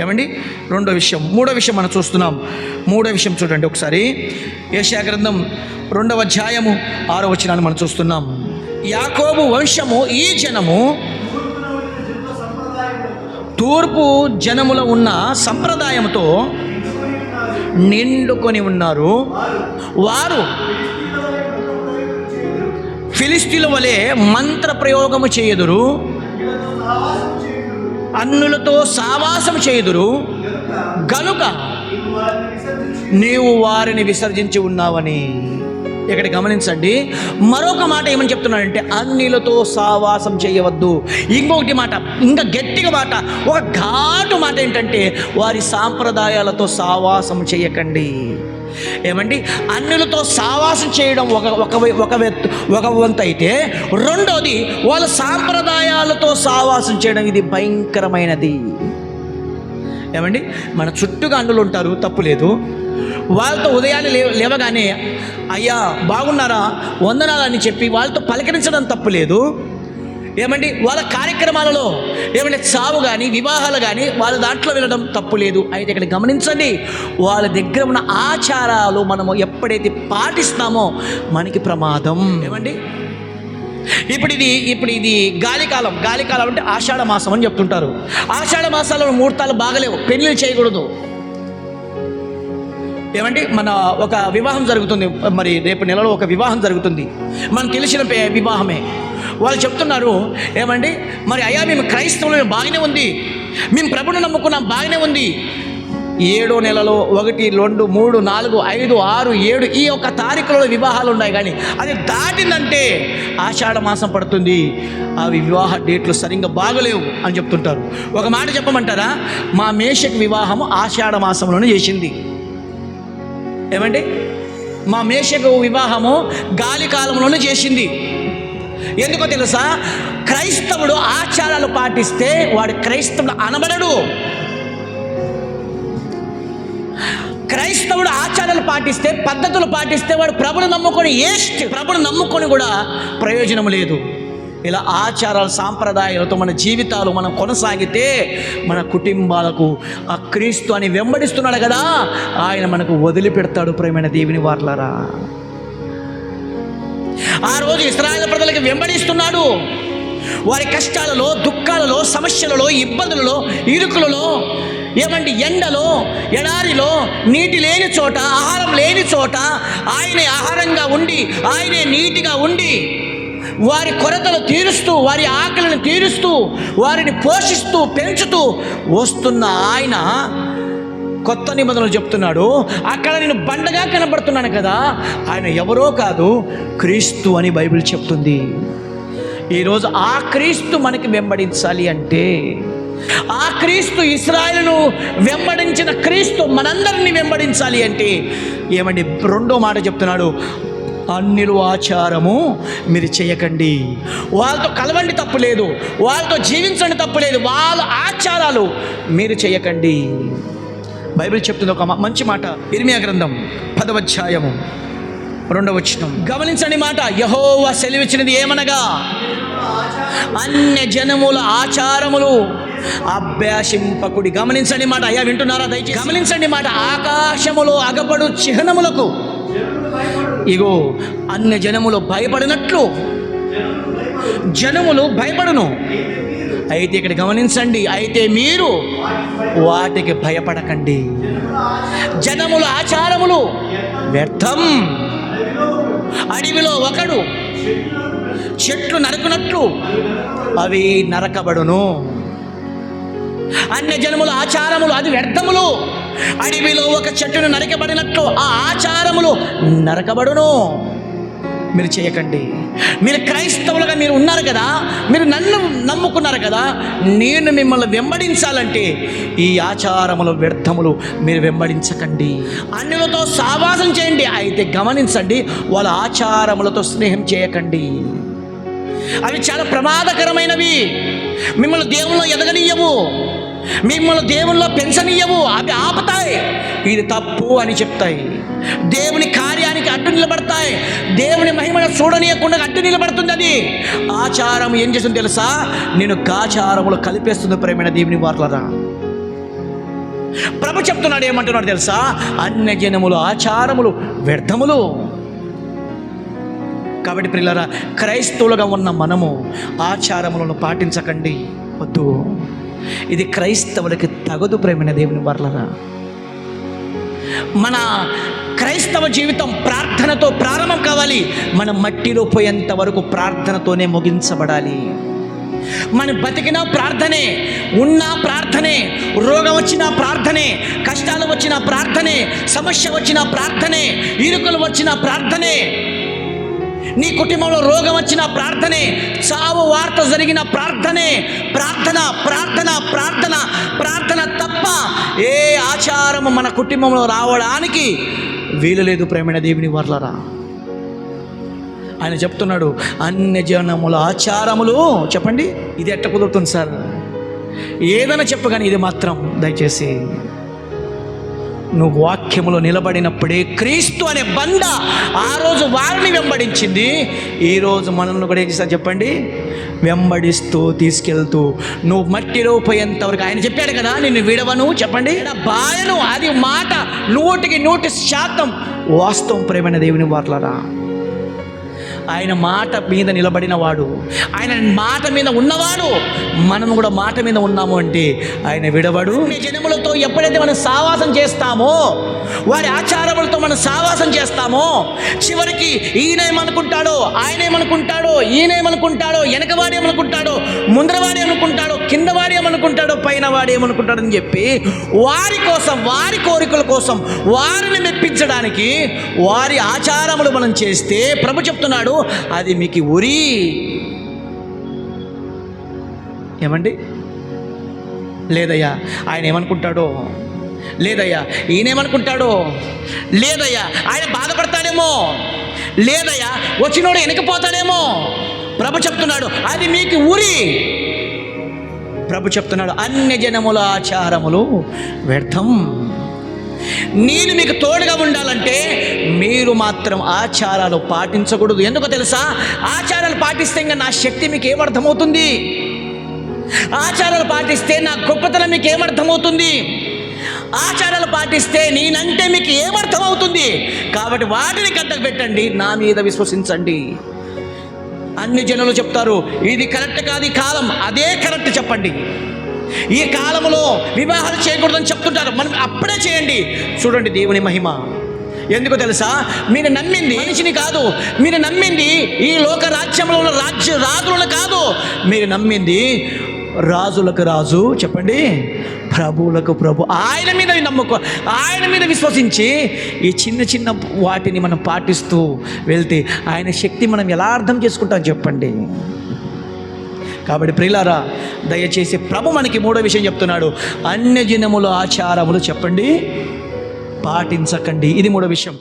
ఏమండి? రెండో విషయం. మూడో విషయం మనం చూస్తున్నాం. మూడో విషయం చూడండి ఒకసారి. ఏషియా గ్రంథం రెండవ అధ్యాయము ఆరో వచనాన్ని మనం చూస్తున్నాం. యాకోబు వంశము ఈ జనము తూర్పు జనములో ఉన్న సంప్రదాయంతో నిండుకొని ఉన్నారు. వారు ఫిలిస్తీన్ల వలె మంత్ర ప్రయోగము చేయదురు. అన్నులతో సావాసం చేయుదురు. గనుక నీవు వారిని విసర్జించి ఉన్నావని ఇక్కడ గమనించండి. మరొక మాట ఏమని చెప్తున్నాడంటే అన్నిలతో సావాసం చేయవద్దు. ఇంకొకటి మాట ఇంకా గట్టిగా మాట ఒక ఘాటు మాట ఏంటంటే వారి సాంప్రదాయాలతో సావాసం చేయకండి. ఏమండి? అన్నులతో సావాసం చేయడం ఒక ఒక ఒక వెత్- ఒక వంత అయితే రెండోది వాళ్ళ సాంప్రదాయాలతో సావాసం చేయడం ఇది భయంకరమైనది. ఏమండి? మన చుట్టూ అన్నులు ఉంటారు తప్పు లేదు. వాళ్ళతో ఉదయాన్నే లే లేవగానే అయ్యా బాగున్నారా? వందనాలని చెప్పి వాళ్ళతో పలకరించడం తప్పు లేదు. ఏమండి? వాళ్ళ కార్యక్రమాలలో ఏమంటే చావు కానీ వివాహాలు కానీ వాళ్ళ దాంట్లో వెళ్ళడం తప్పు లేదు. అయితే ఇక్కడ గమనించండి వాళ్ళ దగ్గర ఉన్న ఆచారాలు మనము ఎప్పుడైతే పాటిస్తామో మనకి ప్రమాదం. ఏమండి? ఇప్పుడు ఇది ఇప్పుడు ఇది గాలికాలం. గాలికాలం అంటే ఆషాఢ మాసం అని చెప్తుంటారు. ఆషాఢ మాసాలలో ముహూర్తాలు బాగలేవు. పెళ్ళి చేయకూడదు. ఏమండి? మన ఒక వివాహం జరుగుతుంది. మరి రేపు నెలలో ఒక వివాహం జరుగుతుంది. మనకు తెలిసిన వివాహమే. వాళ్ళు చెప్తున్నారు ఏమండి? మరి అయ్యా మేము క్రైస్తవులు మేము బాగానే ఉంది. మేము ప్రభుని నమ్ముకున్నాం బాగానే ఉంది. ఏడో నెలలో ఒకటి రెండు మూడు నాలుగు ఐదు ఆరు ఏడు ఈ యొక్క తారీఖులలో వివాహాలు ఉన్నాయి కానీ అది దాటిందంటే ఆషాఢ మాసం పడుతుంది. అవి వివాహ డేట్లు సరిగ్గా బాగలేవు అని చెప్తుంటారు. ఒక మాట చెప్పమంటారా? మా మేషకు వివాహము ఆషాఢ మాసంలోనే చేసింది. ఏమండి? మా మేషకు వివాహము గాలి కాలంలోనే చేసింది. ఎందుకో తెలుసా? క్రైస్తవుడు ఆచారాలు పాటిస్తే వాడు క్రైస్తవుడు అనబడడు. క్రైస్తవుడు ఆచారాలు పాటిస్తే పద్ధతులు పాటిస్తే వాడు ప్రభుని నమ్ముకొని ఏస్ట్ ప్రభుని నమ్ముకొని కూడా ప్రయోజనం లేదు. ఇలా ఆచారాలు సాంప్రదాయాలతో మన జీవితాలు మనం కొనసాగితే మన కుటుంబాలకు ఆ క్రీస్తు అని వెంబడిస్తున్నాడు కదా ఆయన మనకు వదిలిపెడతాడు ప్రేమైన దేవుని వార్లారా. ఆ రోజు ఇస్రాయేల్ ప్రజలకు వెంబడిస్తున్నాడు. వారి కష్టాలలో దుఃఖాలలో సమస్యలలో ఇబ్బందులలో ఇరుకులలో ఏమండి ఎండలో ఎడారిలో నీటి లేని చోట ఆహారం లేని చోట ఆయనే ఆహారంగా ఉండి ఆయనే నీటిగా ఉండి వారి కొరతలు తీరుస్తూ వారి ఆకలిని తీరుస్తూ వారిని పోషిస్తూ పెంచుతూ వస్తున్న ఆయన కొత్త నిబంధనలు చెప్తున్నాడు. అక్కడ నేను బండగా కనబడుతున్నాను కదా ఆయన ఎవరో కాదు క్రీస్తు అని బైబిల్ చెప్తుంది. ఈరోజు ఆ క్రీస్తు మనకి వెంబడించాలి అంటే ఆ క్రీస్తు ఇస్రాయల్ను వెంబడించిన క్రీస్తు మనందరినీ వెంబడించాలి అంటే ఏమండి రెండో మాట చెప్తున్నాడు అన్నిలు ఆచారము మీరు చేయకండి. వాళ్ళతో కలవండి తప్పు లేదు. వాళ్ళతో జీవించండి తప్పు లేదు. వాళ్ళ ఆచారాలు మీరు చేయకండి. బైబిల్ చెప్తుంది ఒక మంచి మాట. ఇర్మియా గ్రంథం పదవధ్యాయము రెండవ గమనించండి మాట. యహోవా సెలవిచ్చినది ఏమనగా అన్య జనముల ఆచారములు అభ్యాసింపకుడి. గమనించండి మాట. అయ్యా వింటున్నారా? దయచేసి. గమనించండి మాట. ఆకాశములో అగపడు చిహ్నములకు. ఇగో అన్య జనములు భయపడినట్లు. జనములు భయపడును. అయితే ఇక్కడ గమనించండి. అయితే మీరు వాటికి భయపడకండి. జనముల ఆచారములు వ్యర్థం. అడవిలో ఒకడు చెట్లు నరకునట్లు అవి నరకబడును. అన్య జనముల ఆచారములు అది వ్యర్థములు. అడవిలో ఒక చెట్టును నరకబడినట్లు ఆ ఆచారములు నరకబడును. మీరు చేయకండి. మీరు క్రైస్తవులుగా మీరు ఉన్నారు కదా మీరు నన్ను నమ్ముకున్నారు కదా నేను మిమ్మల్ని వెంబడించాలంటే ఈ ఆచారములు వ్యర్థములు మీరు వెంబడించకండి. అన్యులతో సావాసం చేయండి అయితే గమనించండి వాళ్ళ ఆచారములతో స్నేహం చేయకండి. అవి చాలా ప్రమాదకరమైనవి. మిమ్మల్ని దేవుళ్ళు ఎదగనీయవు. మిమ్మల్ని దేవుల్లో పెంచనీయవు అవి ఆపుతాయి. ఇది తప్పు అని చెప్తాయి. దేవుని కార్యానికి అడ్డు నిలబడతాయి. దేవుని మహిమను చూడనీయకుండా అడ్డు నిలబడుతుంది అది. ఆచారం ఏం చేస్తుంది తెలుసా? నేను గాచారములు కలిపేస్తుంది ప్రేమైన దేవుని వార్లరా. ప్రభు చెప్తున్నాడు ఏమంటున్నాడు తెలుసా? అన్య జనములు ఆచారములు వ్యర్థములు. కాబట్టి పిల్లరా క్రైస్తవులుగా ఉన్న మనము ఆచారములను పాటించకండి వద్దు. ఇది క్రైస్తవులకి తగదు ప్రేమైన దేవుని వర్లరా. మన క్రైస్తవ జీవితం ప్రార్థనతో ప్రారంభం కావాలి. మన మట్టిలో పోయేంత వరకు ప్రార్థనతోనే ముగించబడాలి. మన బతికిన ప్రార్థనే ఉన్నా ప్రార్థనే రోగం వచ్చిన ప్రార్థనే కష్టాలు వచ్చిన ప్రార్థనే సమస్య వచ్చిన ప్రార్థనే ఇరుకులు వచ్చిన ప్రార్థనే నీ కుటుంబంలో రోగం వచ్చిన ప్రార్థనే చావు వార్త జరిగిన ప్రార్థనే ప్రార్థన ప్రార్థన ప్రార్థన ప్రార్థన తప్ప ఏ ఆచారము మన కుటుంబంలో రావడానికి వీలు లేదు ప్రేమైన దేవుని వర్లరా. ఆయన చెప్తున్నాడు అన్ని జనముల ఆచారములు చెప్పండి ఇది ఎట్ట కుదురుతుంది సార్? ఏదైనా చెప్పగానే ఇది మాత్రం దయచేసి. నువ్వు వాక్యములో నిలబడినప్పుడే క్రీస్తు అనే బండ ఆ రోజు వారిని వెంబడించింది. ఈరోజు మనల్ని కూడా ఏం చేస్తారు చెప్పండి? వెంబడిస్తూ తీసుకెళ్తూ. నువ్వు మట్టిలో పోయేంత వరకు ఆయన చెప్పాడు కదా నిన్ను విడవను చెప్పండి. బాయను అది మాట నూటికి నూటి శాతం వాస్తవం ప్రేమైన దేవుని వార్లరా. ఆయన మాట మీద నిలబడిన వాడు ఆయన మాట మీద ఉన్నవాడు. మనం కూడా మాట మీద ఉన్నాము అంటే ఆయన విడవడు. జనములతో ఎప్పుడైతే మనం సావాసం చేస్తామో వారి ఆచారములతో మనం సావాసం చేస్తామో చివరికి ఈయనేమనుకుంటాడో ఆయనేమనుకుంటాడో ఈయనేమనుకుంటాడో వెనకవాడేమనుకుంటాడో ముందరవాడేమనుకుంటాడో కింద వాడేమనుకుంటాడో పైన వాడేమనుకుంటాడని చెప్పి వారి కోసం వారి కోరిక కోసం వారిని మెప్పించడానికి వారి ఆచారములు మనం చేస్తే ప్రభు చెప్తున్నాడు అది మీకు ఉరి. ఏమండి? లేదయ్యా ఆయన ఏమనుకుంటాడో? లేదయ్యా ఈయనేమనుకుంటాడో? లేదయ్యా ఆయన బాధపడతాడేమో? లేదయ్యా వచ్చినోడు వెనకపోతాడేమో? ప్రభు చెప్తున్నాడు అది మీకు ఉరి. ప్రభు చెప్తున్నాడు అన్య జనముల ఆచారములు వ్యర్థం. నేను మీకు తోడుగా ఉండాలంటే మీరు మాత్రం ఆచారాలు పాటించకూడదు. ఎందుకో తెలుసా? ఆచారాలు పాటిస్తే ఇంకా నా శక్తి మీకు ఏమర్థమవుతుంది? ఆచారాలు పాటిస్తే నా గొప్పతనం మీకు ఏమర్థమవుతుంది? ఆచారాలు పాటిస్తే నేనంటే మీకు ఏమర్థమవుతుంది? కాబట్టి వాటిని కట్టకు పెట్టండి నా మీద విశ్వసించండి. అన్ని జనులు చెప్తారు ఇది కరెక్ట్ కాదు కాలం అదే కరెక్ట్ చెప్పండి. ఈ కాలంలో వివాహాలు చేయకూడదని చెప్తుంటారు. మనం అప్పుడే చేయండి. చూడండి దేవుని మహిమ. ఎందుకు తెలుసా? మీరు నమ్మింది మనిషిని కాదు. మీరు నమ్మింది ఈ లోక రాజ్యంలో ఉన్న రాజ్య రాజులను కాదు. మీరు నమ్మింది రాజులకు రాజు చెప్పండి. ప్రభువులకు ప్రభు. ఆయన మీద నమ్మకం. ఆయన మీద విశ్వసించి ఈ చిన్న చిన్న వాటిని మనం పాటిస్తూ వెళ్తే ఆయన శక్తి మనం ఎలా అర్థం చేసుకుంటాం చెప్పండి. కాబట్టి ప్రియులారా దయచేసి ప్రభు మనకి మూడో విషయం చెప్తున్నాడు. అన్యజనముల ఆచారములు చెప్పండి పాటించకండి. ఇది మూడో విషయం.